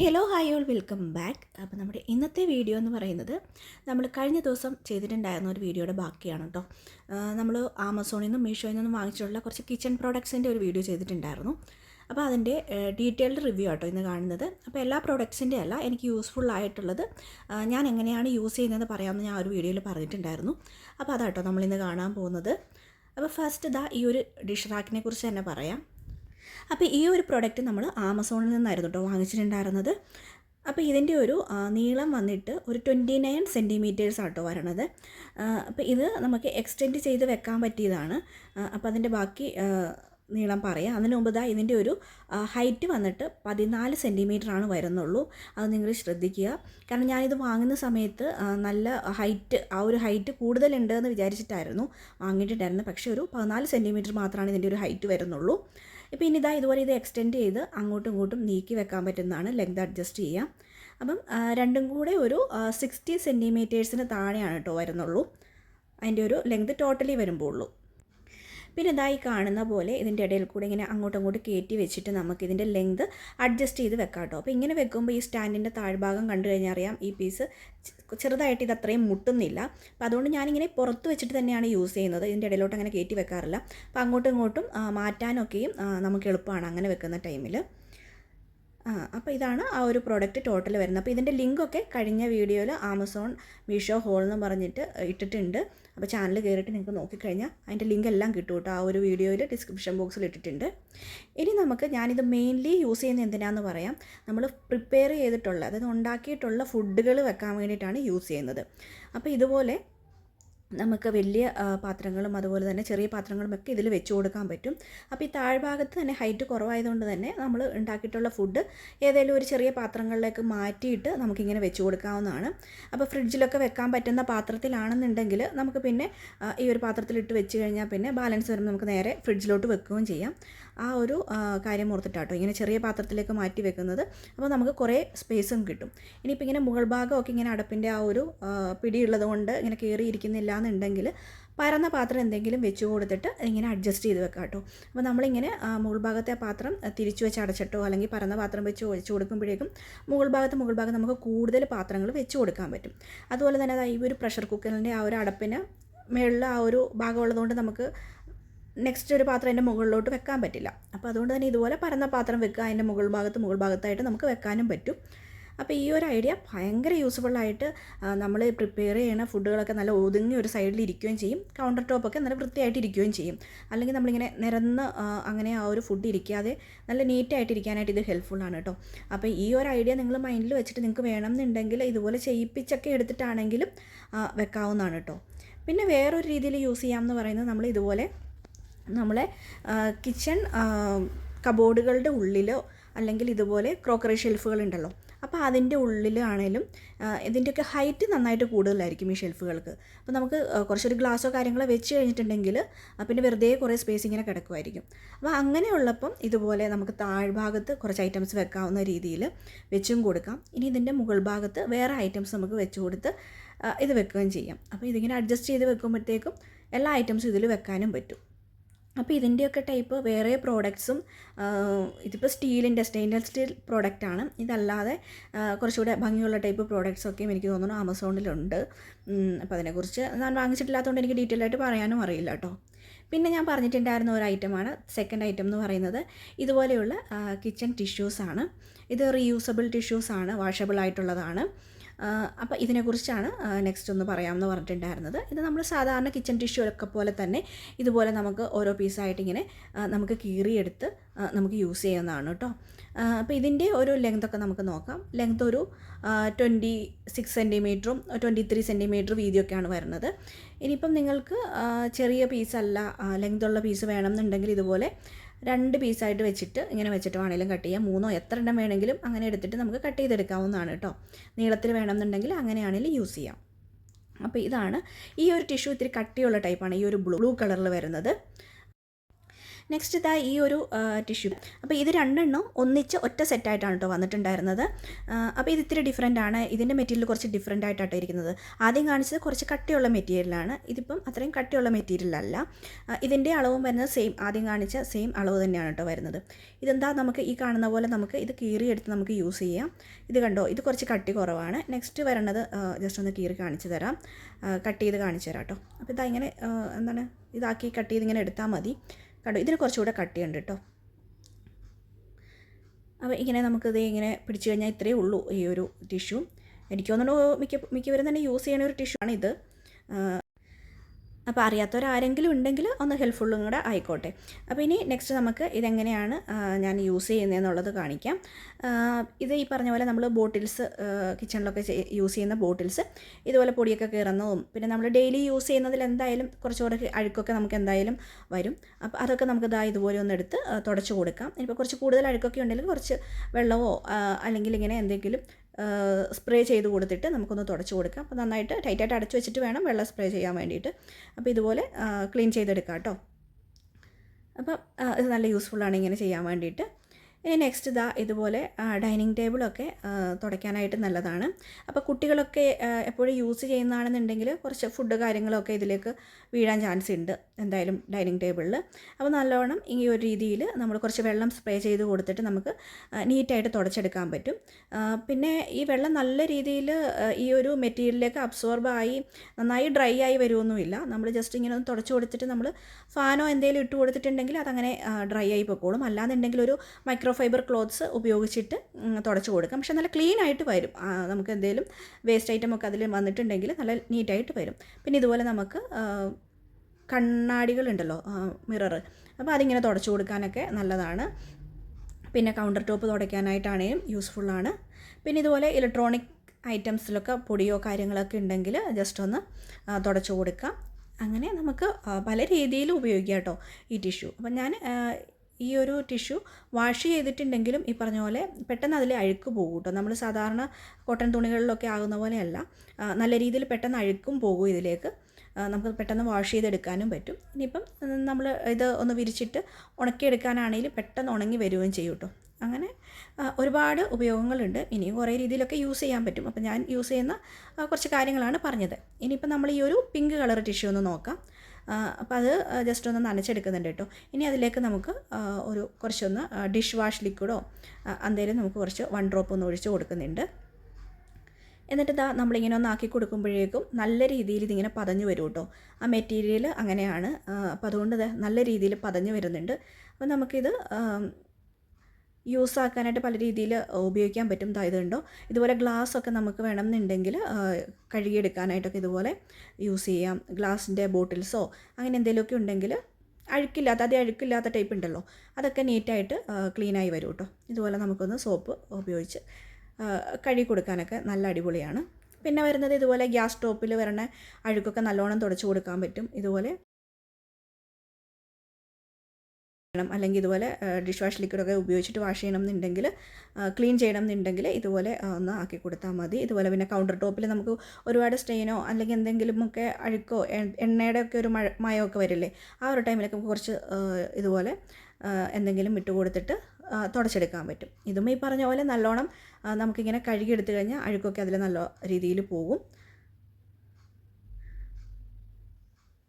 Hello hi all welcome back അപ്പോൾ നമ്മുടെ ഇന്നത്തെ വീഡിയോ എന്ന് പറയുന്നത് നമ്മൾ കഴിഞ്ഞ ദിവസം ചെയ്തിട്ടുണ്ടായിരുന്ന ഒരു വീഡിയോയുടെ ബാക്കിയാണ് കേട്ടോ നമ്മൾ ആമസോണിൽ നിന്നും മീഷോയിൽ നിന്നും വാങ്ങിച്ചിട്ടുള്ള കുറച്ച് കിച്ചൺ പ്രോഡക്ട്സിന്റെ ഒരു വീഡിയോ ചെയ്തിട്ടുണ്ടായിരുന്നു. അപ്പോൾ അതിന്റെ ഡീറ്റെയിൽഡ് റിവ്യൂ ആട്ടോ ഇന്ന് കാണുന്നത്. അപ്പോൾ എല്ലാ പ്രോഡക്ട്സിന്റെ അല്ല എനിക്ക് യൂസ്ഫുൾ ആയിട്ടുള്ളത് ഞാൻ എങ്ങനെയാണ് യൂസ് ചെയ്യുന്നതെന്ന് പറയാമെന്ന് ഞാൻ ഒരു വീഡിയോയിൽ പറഞ്ഞിട്ടുണ്ടായിരുന്നു. അപ്പോൾ അതാട്ടോ നമ്മളിന്ന് കാണാൻ പോകുന്നത്. അപ്പോൾ ഫസ്റ്റ് ഇതാ ഈ ഒരു ഡിഷ് റാക്കിനെ കുറിച്ച് തന്നെ പറയാം. അപ്പോൾ ഈ ഒരു പ്രോഡക്റ്റ് നമ്മൾ ആമസോണിൽ നിന്നായിരുന്നു കേട്ടോ വാങ്ങിച്ചിട്ടുണ്ടായിരുന്നത്. അപ്പോൾ ഇതിന്റെ ഒരു നീളം വന്നിട്ട് ഒരു ട്വന്റി നയൻ സെന്റിമീറ്റേഴ്സ് ആട്ടോ വരണത്. അപ്പോൾ ഇത് നമുക്ക് എക്സ്റ്റെൻഡ് ചെയ്ത് വെക്കാൻ പറ്റിയതാണ്. അപ്പോൾ അതിന്റെ ബാക്കി നീളം പറയാം. അതിനു മുമ്പ് ദാ ഇതിന്റെ ഒരു ഹൈറ്റ് വന്നിട്ട് പതിനാല് ആണ് വരുന്നുള്ളൂ. അത് നിങ്ങൾ ശ്രദ്ധിക്കുക. കാരണം ഞാനിത് വാങ്ങുന്ന സമയത്ത് നല്ല ഹൈറ്റ് ആ ഒരു ഹൈറ്റ് കൂടുതലുണ്ട് എന്ന് വിചാരിച്ചിട്ടായിരുന്നു വാങ്ങിയിട്ടുണ്ടായിരുന്നത്. പക്ഷേ ഒരു പതിനാല് സെന്റിമീറ്റർ മാത്രമാണ് ഇതിന്റെ ഒരു ഹൈറ്റ് വരുന്നുള്ളൂ. ഇപ്പോൾ ഇനി ഇതാ ഇതുപോലെ ഇത് എക്സ്റ്റെൻഡ് ചെയ്ത് അങ്ങോട്ടും ഇങ്ങോട്ടും നീക്കി വെക്കാൻ പറ്റുന്നതാണ്. ലെങ്ത് അഡ്ജസ്റ്റ് ചെയ്യാം. അപ്പം രണ്ടും കൂടെ ഒരു സിക്സ്റ്റി സെന്റിമീറ്റേഴ്സിന് താഴെയാണ് കേട്ടോ വരുന്നുള്ളൂ. അതിന്റെ ഒരു ലെങ്ത് ടോട്ടലി വരുമ്പോൾ ഉള്ളൂ. പിന്നെ ഇതായി കാണുന്ന പോലെ ഇതിന്റെ ഇടയിൽ കൂടെ ഇങ്ങനെ അങ്ങോട്ടും ഇങ്ങോട്ടും കയറ്റി വെച്ചിട്ട് നമുക്ക് ഇതിന്റെ ലെങ്ത് അഡ്ജസ്റ്റ് ചെയ്ത് വെക്കാം കേട്ടോ. അപ്പോൾ ഇങ്ങനെ വെക്കുമ്പോൾ ഈ സ്റ്റാൻഡിന്റെ താഴ്ഭാഗം കണ്ടു കഴിഞ്ഞാൽ അറിയാം ഈ പീസ് ചെറുതായിട്ട് ഇത് അത്രയും മുട്ടുന്നില്ല. അപ്പോൾ അതുകൊണ്ട് ഞാനിങ്ങനെ പുറത്ത് വെച്ചിട്ട് തന്നെയാണ് യൂസ് ചെയ്യുന്നത്. ഇതിന്റെ ഇടയിലോട്ട് അങ്ങനെ കയറ്റി വെക്കാറില്ല. അപ്പോൾ അങ്ങോട്ടും ഇങ്ങോട്ടും മാറ്റാനൊക്കെയും നമുക്ക് എളുപ്പമാണ് അങ്ങനെ വെക്കുന്ന ടൈമിൽ ആ അപ്പോൾ ഇതാണ് ആ ഒരു പ്രോഡക്റ്റ് ടോട്ടൽ വരുന്നത്. അപ്പോൾ ഇതിന്റെ ലിങ്കൊക്കെ കഴിഞ്ഞ വീഡിയോയിൽ ആമസോൺ മീഷോ ഹോൾ എന്ന് പറഞ്ഞിട്ട് ഇട്ടിട്ടുണ്ട്. അപ്പോൾ ചാനൽ കയറിയിട്ട് നിങ്ങൾക്ക് നോക്കിക്കഴിഞ്ഞാൽ അതിന്റെ ലിങ്ക് എല്ലാം കിട്ടും കേട്ടോ ആ ഒരു വീഡിയോയിൽ ഡിസ്ക്രിപ്ഷൻ ബോക്സിൽ ഇട്ടിട്ടുണ്ട്. ഇനി നമുക്ക് ഞാനിത് മെയിൻലി യൂസ് ചെയ്യുന്നത് എന്തിനാന്ന് പറയാം. നമ്മൾ പ്രിപ്പയർ ചെയ്തിട്ടുള്ള അതായത് ഉണ്ടാക്കിയിട്ടുള്ള ഫുഡുകൾ വെക്കാൻ വേണ്ടിയിട്ടാണ് യൂസ് ചെയ്യുന്നത്. അപ്പോൾ ഇതുപോലെ നമുക്ക് വലിയ പാത്രങ്ങളും അതുപോലെ തന്നെ ചെറിയ പാത്രങ്ങളും ഒക്കെ ഇതിൽ വെച്ച് കൊടുക്കാൻ പറ്റും. അപ്പോൾ ഈ താഴ്ഭാഗത്ത് തന്നെ ഹൈറ്റ് കുറവായതുകൊണ്ട് തന്നെ നമ്മൾ ഉണ്ടാക്കിയിട്ടുള്ള ഫുഡ് ഏതെങ്കിലും ഒരു ചെറിയ പാത്രങ്ങളിലേക്ക് മാറ്റിയിട്ട് നമുക്കിങ്ങനെ വെച്ച് കൊടുക്കാവുന്നതാണ്. അപ്പോൾ ഫ്രിഡ്ജിലൊക്കെ വെക്കാൻ പറ്റുന്ന പാത്രത്തിലാണെന്നുണ്ടെങ്കിൽ നമുക്ക് പിന്നെ ഈ ഒരു പാത്രത്തിലിട്ട് വെച്ച് കഴിഞ്ഞാൽ പിന്നെ ബാലൻസ് വരുമ്പോൾ നമുക്ക് നേരെ ഫ്രിഡ്ജിലോട്ട് വെക്കുകയും ചെയ്യാം. ആ ഒരു കാര്യം ഓർത്തിട്ടാട്ടോ ഇങ്ങനെ ചെറിയ പാത്രത്തിലേക്ക് മാറ്റി വെക്കുന്നത്. അപ്പോൾ നമുക്ക് കുറേ സ്പേസും കിട്ടും. ഇനിയിപ്പോൾ ഇങ്ങനെ മുകൾ ഭാഗമൊക്കെ ഇങ്ങനെ അടപ്പിന്റെ ആ ഒരു പിടിയുള്ളത് കൊണ്ട് ഇങ്ങനെ കയറിയിരിക്കുന്നില്ല എന്നുണ്ടെങ്കിൽ പരന്ന പാത്രം എന്തെങ്കിലും വെച്ച് കൊടുത്തിട്ട് ഇങ്ങനെ അഡ്ജസ്റ്റ് ചെയ്ത് വെക്കാം കേട്ടോ അപ്പോൾ നമ്മളിങ്ങനെ മുകൾ ഭാഗത്തെ പാത്രം തിരിച്ചു വെച്ച് അടച്ചിട്ടോ അല്ലെങ്കിൽ പരന്ന പാത്രം വെച്ച് ഒഴിച്ച് കൊടുക്കുമ്പോഴേക്കും മുകൾ ഭാഗത്ത് മുകൾ ഭാഗത്ത് നമുക്ക് കൂടുതൽ പാത്രങ്ങൾ വെച്ച് കൊടുക്കാൻ പറ്റും. അതുപോലെ തന്നെ ഈ ഒരു പ്രഷർ കുക്കറിന്റെ ആ ഒരു അടപ്പിന് മുകളിൽ ആ ഒരു ഭാഗമുള്ളതുകൊണ്ട് നമുക്ക് നെക്സ്റ്റ് ഒരു പാത്രം അതിന്റെ മുകളിലോട്ട് വെക്കാൻ പറ്റില്ല. അപ്പോൾ അതുകൊണ്ട് തന്നെ ഇതുപോലെ പരന്ന പാത്രം വെക്കുക അതിന്റെ മുകൾ ഭാഗത്ത് മുകൾ ഭാഗത്തായിട്ട് നമുക്ക് വെക്കാനും പറ്റും. അപ്പോൾ ഈ ഒരു ഐഡിയ ഭയങ്കര യൂസ്ഫുള്ളായിട്ട് നമ്മൾ പ്രിപ്പയർ ചെയ്യണ ഫുഡുകളൊക്കെ നല്ല ഒതുങ്ങി ഒരു സൈഡിൽ ഇരിക്കുകയും ചെയ്യും. കൗണ്ടർ ടോപ്പൊക്കെ നല്ല വൃത്തിയായിട്ട് ഇരിക്കുകയും ചെയ്യും. അല്ലെങ്കിൽ നമ്മളിങ്ങനെ നിരന്ന് അങ്ങനെ ആ ഒരു ഫുഡ് ഇരിക്കാതെ നല്ല നീറ്റായിട്ട് ഇരിക്കാനായിട്ട് ഇത് ഹെൽപ്ഫുള്ളാണ് കേട്ടോ. അപ്പോൾ ഈ ഒരു ഐഡിയ നിങ്ങൾ മൈൻഡിൽ വെച്ചിട്ട് നിങ്ങൾക്ക് വേണമെന്നുണ്ടെങ്കിൽ ഇതുപോലെ ചെയ്യിപ്പിച്ചൊക്കെ എടുത്തിട്ടാണെങ്കിലും വെക്കാവുന്നതാണ് കേട്ടോ. പിന്നെ വേറൊരു രീതിയിൽ യൂസ് ചെയ്യാമെന്ന് പറയുന്നത് നമ്മൾ ഇതുപോലെ നമ്മളെ കിച്ചൺ കബോർഡുകളുടെ ഉള്ളിലോ അല്ലെങ്കിൽ ഇതുപോലെ ക്രോക്കറി ഷെൽഫുകൾ ഉണ്ടല്ലോ. അപ്പോൾ അതിന്റെ ഉള്ളിലാണേലും ഇതിന്റെയൊക്കെ ഹൈറ്റ് നന്നായിട്ട് കൂടുതലായിരിക്കും ഈ ഷെൽഫുകൾക്ക് അപ്പോൾ നമുക്ക് കുറച്ചൊരു ഗ്ലാസ്സോ കാര്യങ്ങളോ വെച്ച് കഴിഞ്ഞിട്ടുണ്ടെങ്കിൽ പിന്നെ വെറുതെ കുറേ സ്പേസ് ഇങ്ങനെ കിടക്കുമായിരിക്കും. അപ്പോൾ അങ്ങനെയുള്ളപ്പം ഇതുപോലെ നമുക്ക് താഴ്ഭാഗത്ത് കുറച്ച് ഐറ്റംസ് വെക്കാവുന്ന രീതിയിൽ വെച്ചും കൊടുക്കാം. ഇനി ഇതിന്റെ മുകൾ ഭാഗത്ത് വേറെ ഐറ്റംസ് നമുക്ക് വെച്ച് കൊടുത്ത് ഇത് വെക്കുകയും ചെയ്യാം. അപ്പോൾ ഇതിങ്ങനെ അഡ്ജസ്റ്റ് ചെയ്ത് വെക്കുമ്പോഴത്തേക്കും എല്ലാ ഐറ്റംസും ഇതിൽ വെക്കാനും പറ്റും. അപ്പോൾ ഇതിന്റെയൊക്കെ ടൈപ്പ് വേറെ പ്രോഡക്ട്സും ഇതിപ്പോൾ സ്റ്റീലിന്റെ സ്റ്റെയിൻലെസ് സ്റ്റീൽ പ്രോഡക്റ്റാണ്. ഇതല്ലാതെ കുറച്ചുകൂടെ ഭംഗിയുള്ള ടൈപ്പ് പ്രോഡക്ട്സൊക്കെയും എനിക്ക് തോന്നുന്നു ആമസോണിലുണ്ട്. അപ്പോൾ അതിനെക്കുറിച്ച് ഞാൻ വാങ്ങിച്ചിട്ടില്ലാത്തതുകൊണ്ട് എനിക്ക് ഡീറ്റെയിൽ ആയിട്ട് പറയാനും അറിയില്ല കേട്ടോ. പിന്നെ ഞാൻ പറഞ്ഞിട്ടുണ്ടായിരുന്ന ഒരു ഐറ്റമാണ് സെക്കൻഡ് ഐറ്റം എന്ന് പറയുന്നത്. ഇതുപോലെയുള്ള കിച്ചൺ ടിഷ്യൂസാണ് ഇത് റീയൂസബിൾ ടിഷ്യൂസാണ് വാഷബിൾ ആയിട്ടുള്ളതാണ്. അപ്പോൾ ഇതിനെക്കുറിച്ചാണ് നെക്സ്റ്റ് ഒന്ന് പറയാമെന്ന് പറഞ്ഞിട്ടുണ്ടായിരുന്നത്. ഇത് നമ്മൾ സാധാരണ കിച്ചൺ ടിഷ്യൂ ഒക്കെ പോലെ തന്നെ ഇതുപോലെ നമുക്ക് ഓരോ പീസായിട്ട് ഇങ്ങനെ നമുക്ക് കീറിയെടുത്ത് നമുക്ക് യൂസ് ചെയ്യുന്നതാണ് കേട്ടോ. അപ്പോൾ ഇതിന്റെ ഒരു ലെങ്ത് ഒക്കെ നമുക്ക് നോക്കാം. ലെങ്ത് ഒരു ട്വന്റി സിക്സ് സെന്റിമീറ്ററും ട്വന്റി ത്രീ സെന്റിമീറ്റർ വീതിയൊക്കെയാണ് വരുന്നത്. ഇനിയിപ്പം നിങ്ങൾക്ക് ചെറിയ പീസല്ല ലെങ്ത് ഉള്ള പീസ് വേണമെന്നുണ്ടെങ്കിൽ ഇതുപോലെ രണ്ട് പീസായിട്ട് വെച്ചിട്ട് ഇങ്ങനെ വെച്ചിട്ട് വേണമെങ്കിലും കട്ട് ചെയ്യാം. മൂന്നോ എത്ര എണ്ണം വേണമെങ്കിലും അങ്ങനെ എടുത്തിട്ട് നമുക്ക് കട്ട് ചെയ്തെടുക്കാവുന്നതാണ് കേട്ടോ. നീളത്തിൽ വേണമെന്നുണ്ടെങ്കിൽ അങ്ങനെയാണെങ്കിലും യൂസ് ചെയ്യാം. അപ്പോൾ ഇതാണ് ഈ ഒരു ടിഷ്യൂ ഇത്തിരി കട്ടിയുള്ള ടൈപ്പാണ്. ഈ ഒരു ബ്ലൂ കളറിൽ വരുന്നത്. നെക്സ്റ്റ് ഇതാ ഈ ഒരു ടിഷ്യൂ അപ്പോൾ ഇത് രണ്ടെണ്ണം ഒന്നിച്ച് ഒറ്റ സെറ്റായിട്ടാണ് കേട്ടോ വന്നിട്ടുണ്ടായിരുന്നത്. അപ്പോൾ ഇത് ഇത്തിരി ഡിഫറെന്റ് ആണ്. ഇതിന്റെ മെറ്റീരിയൽ കുറച്ച് ഡിഫറെന്റ് ആയിട്ടാണ് ഇരിക്കുന്നത്. ആദ്യം കാണിച്ചത് കുറച്ച് കട്ടിയുള്ള മെറ്റീരിയലാണ് ഇതിപ്പം അത്രയും കട്ടിയുള്ള മെറ്റീരിയൽ അല്ല. ഇതിന്റെ അളവും വരുന്നത് സെയിം ആദ്യം കാണിച്ച സെയിം അളവ് തന്നെയാണ് കേട്ടോ വരുന്നത്. ഇതെന്താ? നമുക്ക് ഈ കാണുന്ന പോലെ നമുക്ക് ഇത് കീറിയെടുത്ത് നമുക്ക് യൂസ് ചെയ്യാം. ഇത് കണ്ടോ? ഇത് കുറച്ച് കട്ടി കുറവാണ്. നെക്സ്റ്റ് വരണത് ജസ്റ്റ് ഒന്ന് കീറി കാണിച്ചു തരാം. കട്ട് ചെയ്ത് കാണിച്ചു തരാം കേട്ടോ അപ്പോൾ ഇതാ ഇങ്ങനെ എന്താണ്? ഇതാക്കി കട്ട് ചെയ്ത് ഇങ്ങനെ എടുത്താൽ മതി. കണ്ടോ? ഇതിന് കുറച്ചുകൂടെ കട്ടിയുണ്ട് കേട്ടോ. അപ്പോൾ ഇങ്ങനെ നമുക്കിത് ഇങ്ങനെ പിടിച്ചു കഴിഞ്ഞാൽ ഇത്രയേ ഉള്ളൂ ഈ ഒരു ടിഷ്യൂ എനിക്ക് തോന്നുന്നു മിക്ക മിക്കവരും തന്നെ യൂസ് ചെയ്യുന്ന ഒരു ടിഷ്യൂ ആണ് ഇത് അപ്പോൾ അറിയാത്തവരാരെങ്കിലും ഉണ്ടെങ്കിൽ ഒന്ന് ഹെൽപ്ഫുള്ളും കൂടെ ആയിക്കോട്ടെ. അപ്പോൾ ഇനി നെക്സ്റ്റ് നമുക്ക് ഇതെങ്ങനെയാണ് ഞാൻ യൂസ് ചെയ്യുന്നതെന്നുള്ളത് കാണിക്കാം. ഇത് ഈ പറഞ്ഞ പോലെ നമ്മൾ ബോട്ടിൽസ് കിച്ചണിലൊക്കെ യൂസ് ചെയ്യുന്ന ബോട്ടിൽസ് ഇതുപോലെ പൊടിയൊക്കെ കയറുന്നതും പിന്നെ നമ്മൾ ഡെയിലി യൂസ് ചെയ്യുന്നതിൽ എന്തായാലും കുറച്ചുകൂടെ അഴുക്കൊക്കെ നമുക്ക് എന്തായാലും വരും. അപ്പോൾ അതൊക്കെ നമുക്ക് ഇതാ ഇതുപോലെ ഒന്ന് എടുത്ത് തുടച്ച് കൊടുക്കാം. ഇനിയിപ്പോൾ കുറച്ച് കൂടുതൽ അഴുക്കൊക്കെ ഉണ്ടെങ്കിൽ കുറച്ച് വെള്ളമോ അല്ലെങ്കിൽ ഇങ്ങനെ എന്തെങ്കിലും സ്പ്രേ ചെയ്ത് കൊടുത്തിട്ട് നമുക്കൊന്ന് തുടച്ച് കൊടുക്കാം. അപ്പോൾ നന്നായിട്ട് ടൈറ്റായിട്ട് അടച്ചു വെച്ചിട്ട് വേണം വെള്ളം സ്പ്രേ ചെയ്യാൻ വേണ്ടിയിട്ട്. അപ്പോൾ ഇതുപോലെ ക്ലീൻ ചെയ്തെടുക്കാം കേട്ടോ. അപ്പം ഇത് നല്ല യൂസ്ഫുള്ളാണ് ഇങ്ങനെ ചെയ്യാൻ വേണ്ടിയിട്ട്. ഇനി നെക്സ്റ്റ് ഇതാ ഇതുപോലെ ഡൈനിങ് ടേബിളൊക്കെ തുടയ്ക്കാനായിട്ട് നല്ലതാണ്. അപ്പോൾ കുട്ടികളൊക്കെ എപ്പോഴും യൂസ് ചെയ്യുന്നതാണെന്നുണ്ടെങ്കിൽ കുറച്ച് ഫുഡ് കാര്യങ്ങളൊക്കെ ഇതിലേക്ക് വീഴാൻ ചാൻസ് ഉണ്ട് എന്തായാലും ഡൈനിങ് ടേബിളിൽ അപ്പോൾ നല്ലോണം ഈ ഒരു രീതിയിൽ നമ്മൾ കുറച്ച് വെള്ളം സ്പ്രേ ചെയ്ത് കൊടുത്തിട്ട് നമുക്ക് നീറ്റായിട്ട് തുടച്ചെടുക്കാൻ പറ്റും. പിന്നെ ഈ വെള്ളം നല്ല രീതിയിൽ ഈ ഒരു മെറ്റീരിയലിലേക്ക് അബ്സോർബ് ആയി നന്നായി ഡ്രൈ ആയി വരുമൊന്നുമില്ല നമ്മൾ ജസ്റ്റ് ഇങ്ങനെ ഒന്ന് തുടച്ച് കൊടുത്തിട്ട് നമ്മൾ ഫാനോ എന്തെങ്കിലും ഇട്ട് കൊടുത്തിട്ടുണ്ടെങ്കിൽ അതങ്ങനെ ഡ്രൈ ആയി പൊക്കോളും. അല്ലാന്നുണ്ടെങ്കിൽ ഒരു മൈക്രോ ഫൈബർ ക്ലോത്ത്സ് ഉപയോഗിച്ചിട്ട് തുടച്ച് കൊടുക്കാം. പക്ഷെ നല്ല ക്ലീൻ ആയിട്ട് വരും. നമുക്ക് എന്തെങ്കിലും വേസ്റ്റ് ഐറ്റം ഒക്കെ അതിൽ വന്നിട്ടുണ്ടെങ്കിൽ നല്ല നീറ്റായിട്ട് വരും. പിന്നെ ഇതുപോലെ നമുക്ക് കണ്ണാടികളുണ്ടല്ലോ മിറർ അപ്പോൾ അതിങ്ങനെ തുടച്ചു കൊടുക്കാനൊക്കെ നല്ലതാണ്. പിന്നെ കൗണ്ടർ ടോപ്പ് തുടയ്ക്കാനായിട്ടാണേലും യൂസ്ഫുള്ളാണ് പിന്നെ ഇതുപോലെ ഇലക്ട്രോണിക് ഐറ്റംസിലൊക്കെ പൊടിയോ കാര്യങ്ങളൊക്കെ ഉണ്ടെങ്കിൽ ജസ്റ്റ് ഒന്ന് തുടച്ചു കൊടുക്കാം. അങ്ങനെ നമുക്ക് പല രീതിയിൽ ഉപയോഗിക്കാം കേട്ടോ ഈ ടിഷ്യൂ അപ്പം ഞാൻ ഈ ഒരു ടിഷ്യൂ വാഷ് ചെയ്തിട്ടുണ്ടെങ്കിലും ഈ പറഞ്ഞ പോലെ പെട്ടെന്ന് അതിൽ അഴുക്ക് പോകും കേട്ടോ. നമ്മൾ സാധാരണ കോട്ടൺ തുണികളിലൊക്കെ ആകുന്ന പോലെയല്ല. നല്ല രീതിയിൽ പെട്ടെന്ന് അഴുക്കും പോകും ഇതിലേക്ക്. നമുക്ക് പെട്ടെന്ന് വാഷ് ചെയ്തെടുക്കാനും പറ്റും. ഇനിയിപ്പം നമ്മൾ ഇത് ഒന്ന് വിരിച്ചിട്ട് ഉണക്കിയെടുക്കാനാണെങ്കിലും പെട്ടെന്ന് ഉണങ്ങി വരികയും ചെയ്യും കേട്ടോ. അങ്ങനെ ഒരുപാട് ഉപയോഗങ്ങളുണ്ട്. ഇനിയും കുറേ രീതിയിലൊക്കെ യൂസ് ചെയ്യാൻ പറ്റും. അപ്പോൾ ഞാൻ യൂസ് ചെയ്യുന്ന കുറച്ച് കാര്യങ്ങളാണ് പറഞ്ഞത്. ഇനിയിപ്പോൾ നമ്മൾ ഈ ഒരു പിങ്ക് കളർ ടിഷ്യൂ ഒന്ന് നോക്കാം. അപ്പോൾ അത് ജസ്റ്റ് ഒന്ന് നനച്ചെടുക്കുന്നുണ്ട് കേട്ടോ. ഇനി അതിലേക്ക് നമുക്ക് ഒരു കുറച്ചൊന്ന് ഡിഷ് വാഷ് ലിക്വിഡോ എന്തെങ്കിലും നമുക്ക് കുറച്ച് വൺ ഡ്രോപ്പ് ഒന്ന് ഒഴിച്ച് കൊടുക്കുന്നുണ്ട്. എന്നിട്ട് ഇതാ നമ്മളിങ്ങനെ ഒന്ന് ആക്കി കൊടുക്കുമ്പോഴേക്കും നല്ല രീതിയിൽ ഇതിങ്ങനെ പതഞ്ഞു വരും കേട്ടോ. ആ മെറ്റീരിയൽ അങ്ങനെയാണ് അപ്പോൾ അതുകൊണ്ട് നല്ല രീതിയിൽ പതഞ്ഞു വരുന്നുണ്ട്. അപ്പോൾ നമുക്കിത് യൂസ് ആക്കാനായിട്ട് പല രീതിയിൽ ഉപയോഗിക്കാൻ പറ്റും. ഇതുണ്ടോ ഇതുപോലെ ഗ്ലാസ് ഒക്കെ നമുക്ക് വേണമെന്നുണ്ടെങ്കിൽ കഴുകിയെടുക്കാനായിട്ടൊക്കെ ഇതുപോലെ യൂസ് ചെയ്യാം. ഗ്ലാസിന്റെ ബോട്ടിൽസോ അങ്ങനെ എന്തെങ്കിലുമൊക്കെ ഉണ്ടെങ്കിൽ അഴുക്കില്ലാത്ത അതേ അഴുക്കില്ലാത്ത ടൈപ്പ് ഉണ്ടല്ലോ അതൊക്കെ നീറ്റായിട്ട് ക്ലീനായി വരും കേട്ടോ. ഇതുപോലെ നമുക്കൊന്ന് സോപ്പ് ഉപയോഗിച്ച് കഴുകി കൊടുക്കാനൊക്കെ നല്ല അടിപൊളിയാണ്. പിന്നെ വരുന്നത് ഇതുപോലെ ഗ്യാസ് സ്റ്റോപ്പിൽ വരണ അഴുക്കൊക്കെ നല്ലോണം തുടച്ച് കൊടുക്കാൻ പറ്റും. ഇതുപോലെ ചെയ്യണം. അല്ലെങ്കിൽ ഇതുപോലെ ഡിഷ് വാഷ് ലിക്വിഡൊക്കെ ഉപയോഗിച്ചിട്ട് വാഷ് ചെയ്യണം എന്നുണ്ടെങ്കിൽ ക്ലീൻ ചെയ്യണം എന്നുണ്ടെങ്കിൽ ഇതുപോലെ ഒന്ന് ആക്കി കൊടുത്താൽ മതി. ഇതുപോലെ പിന്നെ കൗണ്ടർ ടോപ്പിൽ നമുക്ക് ഒരുപാട് സ്റ്റെയിനോ അല്ലെങ്കിൽ എന്തെങ്കിലുമൊക്കെ അഴുക്കോ എണ്ണയുടെ ഒക്കെ ഒരു മഴ ഒക്കെ വരില്ലേ ആ ഒരു ടൈമിലൊക്കെ കുറച്ച് ഇതുപോലെ എന്തെങ്കിലും ഇട്ട് കൊടുത്തിട്ട് തുടച്ചെടുക്കാൻ പറ്റും. ഇതും ഈ പറഞ്ഞ പോലെ നല്ലോണം നമുക്കിങ്ങനെ കഴുകിയെടുത്ത് കഴിഞ്ഞാൽ അഴുക്കൊക്കെ അതിൽ നല്ല രീതിയിൽ പോകും.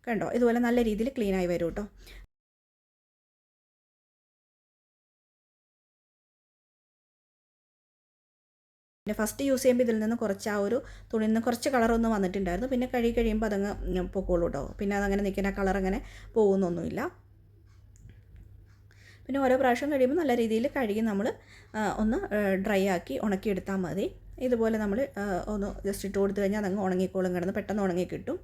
കണ്ടോ? ഇതുപോലെ നല്ല രീതിയിൽ ക്ലീനായി വരും കേട്ടോ പിന്നെ ഫസ്റ്റ് യൂസ് ചെയ്യുമ്പോൾ ഇതിൽ നിന്ന് കുറച്ച് ആ ഒരു തുണിയിൽ നിന്ന് കുറച്ച് കളറൊന്നും വന്നിട്ടുണ്ടായിരുന്നു. പിന്നെ കഴുകി കഴിയുമ്പോൾ അതങ്ങ് പൊക്കോളൂ കേട്ടോ പിന്നെ അതങ്ങനെ നിൽക്കുന്ന കളർ അങ്ങനെ പോകുന്നൊന്നുമില്ല. പിന്നെ ഓരോ പ്രാവശ്യം കഴിയുമ്പോൾ നല്ല രീതിയിൽ കഴുകി നമ്മൾ ഒന്ന് ഡ്രൈ ആക്കി ഉണക്കിയെടുത്താൽ മതി. ഇതുപോലെ നമ്മൾ ഒന്ന് ജസ്റ്റ് ഇട്ട് കൊടുത്തു കഴിഞ്ഞാൽ അതങ്ങ് ഉണങ്ങിക്കോളും. കിടന്ന് പെട്ടെന്ന് ഉണങ്ങി കിട്ടും.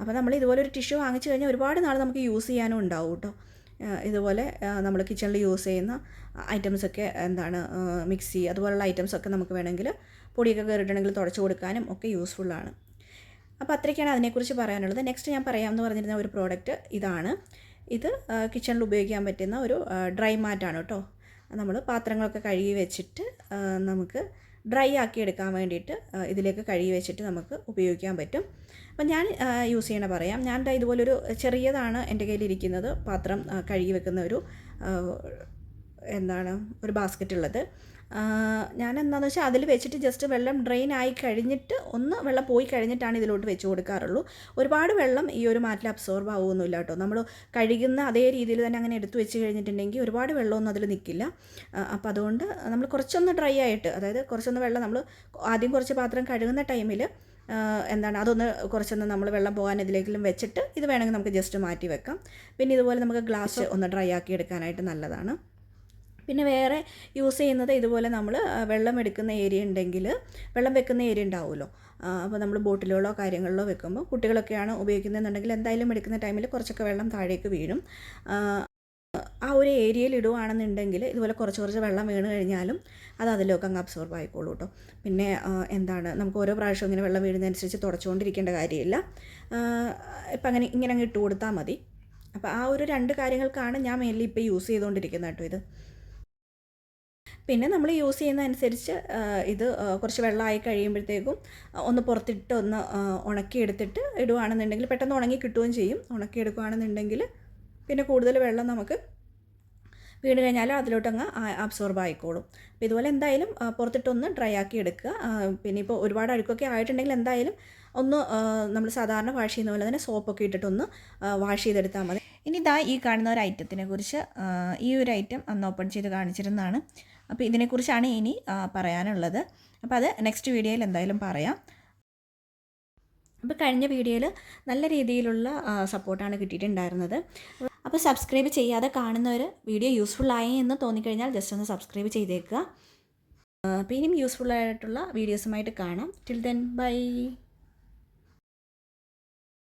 അപ്പോൾ നമ്മൾ ഇതുപോലെ ഒരു ടിഷ്യൂ വാങ്ങിച്ചു കഴിഞ്ഞാൽ ഒരുപാട് നാൾ നമുക്ക് യൂസ് ചെയ്യാനും ഉണ്ടാവും കേട്ടോ ഇതുപോലെ നമ്മൾ കിച്ചണിൽ യൂസ് ചെയ്യുന്ന ഐറ്റംസൊക്കെ എന്താണ് മിക്സി അതുപോലുള്ള ഐറ്റംസൊക്കെ നമുക്ക് വേണമെങ്കിൽ പൊടിയൊക്കെ കയറിയിട്ടുണ്ടെങ്കിൽ തുടച്ച് കൊടുക്കാനും ഒക്കെ യൂസ്ഫുള്ളാണ് അപ്പോൾ അത്രയ്ക്കാണ് അതിനെക്കുറിച്ച് പറയാനുള്ളത്. നെക്സ്റ്റ് ഞാൻ പറയാമെന്ന് പറഞ്ഞിരുന്ന ഒരു പ്രോഡക്റ്റ് ഇതാണ്. ഇത് കിച്ചണിൽ ഉപയോഗിക്കാൻ പറ്റുന്ന ഒരു ഡ്രൈ മാറ്റാണ് കേട്ടോ. നമ്മൾ പാത്രങ്ങളൊക്കെ കഴുകി വെച്ചിട്ട് നമുക്ക് ഡ്രൈ ആക്കി എടുക്കാൻ വേണ്ടിയിട്ട് ഇതിലേക്ക് കഴുകി വെച്ചിട്ട് നമുക്ക് ഉപയോഗിക്കാൻ പറ്റും. അപ്പം ഞാൻ യൂസ് ചെയ്യണ പറയാം. ഞാൻ ഇതുപോലൊരു ചെറിയതാണ് എന്റെ കയ്യിലിരിക്കുന്നത്. പാത്രം കഴുകി വെക്കുന്ന ഒരു എന്താണ് ഒരു ബാസ്ക്കറ്റ് ഉള്ളത്. ഞാൻ എന്താണെന്ന് വെച്ചാൽ അതിൽ വെച്ചിട്ട് ജസ്റ്റ് വെള്ളം ഡ്രെയിൻ ആയി കഴിഞ്ഞിട്ട് ഒന്ന് വെള്ളം പോയി കഴിഞ്ഞിട്ടാണ് ഇതിലോട്ട് വെച്ച് കൊടുക്കാറുള്ളൂ. ഒരുപാട് വെള്ളം ഈ ഒരു മാറ്റിൽ അബ്സോർബ് ആവുമൊന്നുമില്ല കേട്ടോ. നമ്മൾ കഴുകുന്ന അതേ രീതിയിൽ തന്നെ അങ്ങനെ എടുത്തു വെച്ച് കഴിഞ്ഞിട്ടുണ്ടെങ്കിൽ ഒരുപാട് വെള്ളമൊന്നും അതിൽ നിൽക്കില്ല അപ്പോൾ അതുകൊണ്ട് നമ്മൾ കുറച്ചൊന്ന് ഡ്രൈ ആയിട്ട് അതായത് കുറച്ചൊന്ന് വെള്ളം നമ്മൾ ആദ്യം കുറച്ച് പാത്രം കഴുകുന്ന ടൈമിൽ എന്താണ് അതൊന്ന് കുറച്ചൊന്ന് നമ്മൾ വെള്ളം പോകാൻ ഇതിലേക്കെങ്കിലും വെച്ചിട്ട് ഇത് വേണമെങ്കിൽ നമുക്ക് ജസ്റ്റ് മാറ്റി വെക്കാം. പിന്നെ ഇതുപോലെ നമുക്ക് ഗ്ലാസ് ഒന്ന് ഡ്രൈ ആക്കി എടുക്കാനായിട്ട് നല്ലതാണ്. പിന്നെ വേറെ യൂസ് ചെയ്യുന്നത് ഇതുപോലെ നമ്മൾ വെള്ളം എടുക്കുന്ന ഏരിയ ഉണ്ടെങ്കിൽ വെള്ളം വെക്കുന്ന ഏരിയ ഉണ്ടാവുമല്ലോ. അപ്പോൾ നമ്മൾ ബോട്ടിലുകളോ കാര്യങ്ങളിലോ വെക്കുമ്പോൾ കുട്ടികളൊക്കെയാണ് ഉപയോഗിക്കുന്നതെന്നുണ്ടെങ്കിൽ എന്തായാലും എടുക്കുന്ന ടൈമിൽ കുറച്ചൊക്കെ വെള്ളം താഴേക്ക് വീഴും. ആ, ഒരു ഏരിയയിൽ ഇടുവാണെന്നുണ്ടെങ്കിൽ ഇതുപോലെ കുറച്ച് കുറച്ച് വെള്ളം വീണ് കഴിഞ്ഞാലും അത് അതിലൊക്കെ അങ്ങ് അബ്സോർബ് ആയിക്കോളൂ കേട്ടോ. പിന്നെ എന്താണ് നമുക്ക് ഓരോ പ്രാവശ്യം ഇങ്ങനെ വെള്ളം വീഴുന്നതനുസരിച്ച് തുടച്ചുകൊണ്ടിരിക്കേണ്ട കാര്യമില്ല. ഇപ്പം അങ്ങനെ ഇങ്ങനെ അങ്ങ് ഇട്ട് കൊടുത്താൽ മതി. അപ്പോൾ ആ ഒരു രണ്ട് കാര്യങ്ങൾക്കാണ് ഞാൻ മെയിൻലി ഇപ്പോൾ യൂസ് ചെയ്തുകൊണ്ടിരിക്കുന്നത് കേട്ടോ ഇത്. പിന്നെ നമ്മൾ യൂസ് ചെയ്യുന്ന അനുസരിച്ച് ഇത് കുറച്ച് വെള്ളമായി കഴിയുമ്പോഴത്തേക്കും ഒന്ന് പുറത്തിട്ട് ഒന്ന് ഉണക്കിയെടുത്തിട്ട് ഇടുകയാണെന്നുണ്ടെങ്കിൽ പെട്ടെന്ന് ഉണങ്ങി കിട്ടുകയും ചെയ്യും. ഉണക്കിയെടുക്കുകയാണെന്നുണ്ടെങ്കിൽ പിന്നെ കൂടുതൽ വെള്ളം നമുക്ക് വീണ് കഴിഞ്ഞാൽ അതിലോട്ടങ്ങ് അബ്സോർബ് ആയിക്കോളും അപ്പോൾ ഇതുപോലെ എന്തായാലും പുറത്തിട്ടൊന്ന് ഡ്രൈ ആക്കി എടുക്കുക. പിന്നെ ഇപ്പോൾ ഒരുപാട് അഴുക്കൊക്കെ ആയിട്ടുണ്ടെങ്കിൽ എന്തായാലും ഒന്ന് നമ്മൾ സാധാരണ വാഷ് ചെയ്യുന്ന പോലെ തന്നെ സോപ്പൊക്കെ ഇട്ടിട്ടൊന്ന് വാഷ് ചെയ്തെടുത്താൽ മതി. ഇനി ഇതാ ഈ കാണുന്ന ഒരു ഐറ്റത്തിനെ കുറിച്ച് ഈ ഒരു ഐറ്റം അന്ന് ഓപ്പൺ ചെയ്ത് കാണിച്ചിരുന്നതാണ്. അപ്പോൾ ഇതിനെക്കുറിച്ചാണ് ഇനി പറയാനുള്ളത്. അപ്പോൾ അത് നെക്സ്റ്റ് വീഡിയോയിൽ എന്തായാലും പറയാം. അപ്പോൾ കഴിഞ്ഞ വീഡിയോയിൽ നല്ല രീതിയിലുള്ള സപ്പോർട്ടാണ് കിട്ടിയിട്ടുണ്ടായിരുന്നത്. അപ്പോൾ സബ്സ്ക്രൈബ് ചെയ്യാതെ കാണുന്നവർ വീഡിയോ യൂസ്ഫുൾ ആയി എന്ന് തോന്നിക്കഴിഞ്ഞാൽ ജസ്റ്റ് ഒന്ന് സബ്സ്ക്രൈബ് ചെയ്തേക്കുക. അപ്പോൾ ഇനിയും യൂസ്ഫുൾ ആയിട്ടുള്ള വീഡിയോസുമായിട്ട് കാണാം. Till then bye